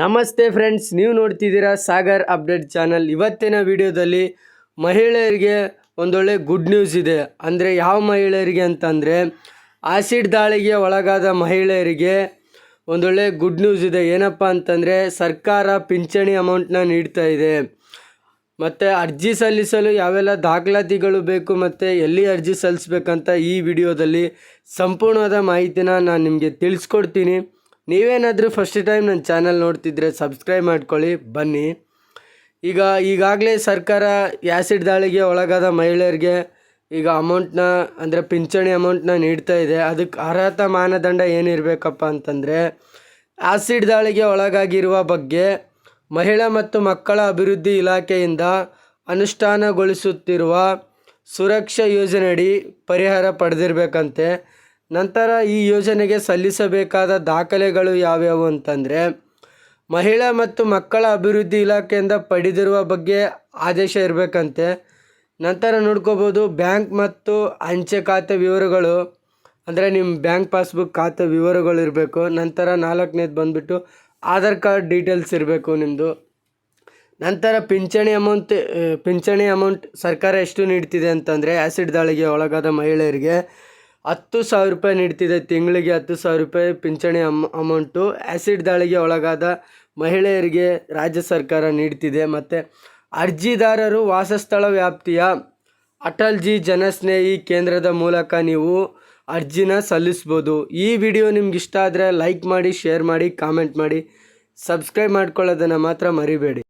ನಮಸ್ತೆ ಫ್ರೆಂಡ್ಸ್, ನೀವು ನೋಡ್ತಿದ್ದೀರಾ ಸಾಗರ್ ಅಪ್ಡೇಟ್ ಚಾನಲ್. ಇವತ್ತಿನ ವಿಡಿಯೋದಲ್ಲಿ ಮಹಿಳೆಯರಿಗೆ ಒಂದೊಳ್ಳೆ ಗುಡ್ ನ್ಯೂಸ್ ಇದೆ. ಅಂದರೆ ಯಾವ ಮಹಿಳೆಯರಿಗೆ ಅಂತಂದರೆ ಆಸಿಡ್ ದಾಳಿಗೆ ಒಳಗಾದ ಮಹಿಳೆಯರಿಗೆ ಒಂದೊಳ್ಳೆ ಗುಡ್ ನ್ಯೂಸ್ ಇದೆ. ಏನಪ್ಪ ಅಂತಂದರೆ, ಸರ್ಕಾರ ಪಿಂಚಣಿ ಅಮೌಂಟ್ನ ನೀಡ್ತಾ ಇದೆ. ಮತ್ತು ಅರ್ಜಿ ಸಲ್ಲಿಸಲು ಯಾವೆಲ್ಲ ದಾಖಲಾತಿಗಳು ಬೇಕು ಮತ್ತು ಎಲ್ಲಿ ಅರ್ಜಿ ಸಲ್ಲಿಸ್ಬೇಕಂತ ಈ ವಿಡಿಯೋದಲ್ಲಿ ಸಂಪೂರ್ಣವಾದ ಮಾಹಿತಿನ ನಾನು ನಿಮಗೆ ತಿಳಿಸ್ಕೊಡ್ತೀನಿ. ನೀವೇನಾದರೂ ಫಸ್ಟ್ ಟೈಮ್ ನನ್ನ ಚಾನಲ್ ನೋಡ್ತಿದ್ರೆ ಸಬ್ಸ್ಕ್ರೈಬ್ ಮಾಡ್ಕೊಳ್ಳಿ, ಬನ್ನಿ. ಈಗ ಈಗಾಗಲೇ ಸರ್ಕಾರ ಆ್ಯಸಿಡ್ ದಾಳಿಗೆ ಒಳಗಾದ ಮಹಿಳೆಯರಿಗೆ ಈಗ ಅಮೌಂಟ್ನ ಅಂದರೆ ಪಿಂಚಣಿ ಅಮೌಂಟ್ನ ನೀಡ್ತಾ ಇದೆ. ಅದಕ್ಕೆ ಅರ್ಹತಾ ಮಾನದಂಡ ಏನಿರಬೇಕಪ್ಪ ಅಂತಂದರೆ ಆಸಿಡ್ ದಾಳಿಗೆ ಒಳಗಾಗಿರುವ ಬಗ್ಗೆ ಮಹಿಳಾ ಮತ್ತು ಮಕ್ಕಳ ಅಭಿವೃದ್ಧಿ ಇಲಾಖೆಯಿಂದ ಅನುಷ್ಠಾನಗೊಳಿಸುತ್ತಿರುವ ಸುರಕ್ಷಾ ಯೋಜನೆಯಡಿ ಪರಿಹಾರ ಪಡೆದಿರಬೇಕಂತೆ. ನಂತರ ಈ ಯೋಜನೆಗೆ ಸಲ್ಲಿಸಬೇಕಾದ ದಾಖಲೆಗಳು ಯಾವ್ಯಾವು ಅಂತಂದರೆ, ಮಹಿಳಾ ಮತ್ತು ಮಕ್ಕಳ ಅಭಿವೃದ್ಧಿ ಇಲಾಖೆಯಿಂದ ಪಡೆದಿರುವ ಬಗ್ಗೆ ಆದೇಶ ಇರಬೇಕಂತೆ. ನಂತರ ನೋಡ್ಕೋಬೋದು, ಬ್ಯಾಂಕ್ ಮತ್ತು ಅಂಚೆ ಖಾತೆ ವಿವರಗಳು, ಅಂದರೆ ನಿಮ್ಮ ಬ್ಯಾಂಕ್ ಪಾಸ್ಬುಕ್ ಖಾತೆ ವಿವರಗಳು ಇರಬೇಕು. ನಂತರ ನಾಲ್ಕನೇದು ಬಂದುಬಿಟ್ಟು ಆಧಾರ್ ಕಾರ್ಡ್ ಡೀಟೇಲ್ಸ್ ಇರಬೇಕು ನಿಮ್ಮದು ನಂತರ ಪಿಂಚಣಿ ಅಮೌಂಟ್ ಪಿಂಚಣಿ ಅಮೌಂಟ್ ಸರ್ಕಾರ ಎಷ್ಟು ನೀಡ್ತಿದೆ ಅಂತಂದರೆ ಆ್ಯಸಿಡ್ ದಾಳಿಗೆ ಒಳಗಾದ ಮಹಿಳೆಯರಿಗೆ ಹತ್ತು ಸಾವಿರ ರೂಪಾಯಿ ನೀಡ್ತಿದೆ ತಿಂಗಳಿಗೆ ಹತ್ತು ಸಾವಿರ ರೂಪಾಯಿ ಪಿಂಚಣಿ ಅಮ್, ಅಮೌಂಟು. ಆ್ಯಸಿಡ್ ದಾಳಿಗೆ ಒಳಗಾದ ಮಹಿಳೆಯರಿಗೆ ರಾಜ್ಯ ಸರ್ಕಾರ ನೀಡ್ತಿದೆ. ಮತ್ತು ಅರ್ಜಿದಾರರು ವಾಸಸ್ಥಳ ವ್ಯಾಪ್ತಿಯ ಅಟಲ್ ಜಿ ಜನಸ್ನೇಹಿ ಕೇಂದ್ರದ ಮೂಲಕ ನೀವು ಅರ್ಜಿನ ಸಲ್ಲಿಸ್ಬೋದು. ಈ ವಿಡಿಯೋ ನಿಮ್ಗೆ ಇಷ್ಟ ಆದರೆ ಲೈಕ್ ಮಾಡಿ, ಶೇರ್ ಮಾಡಿ, ಕಾಮೆಂಟ್ ಮಾಡಿ. ಸಬ್ಸ್ಕ್ರೈಬ್ ಮಾಡ್ಕೊಳ್ಳೋದನ್ನು ಮಾತ್ರ ಮರಿಬೇಡಿ.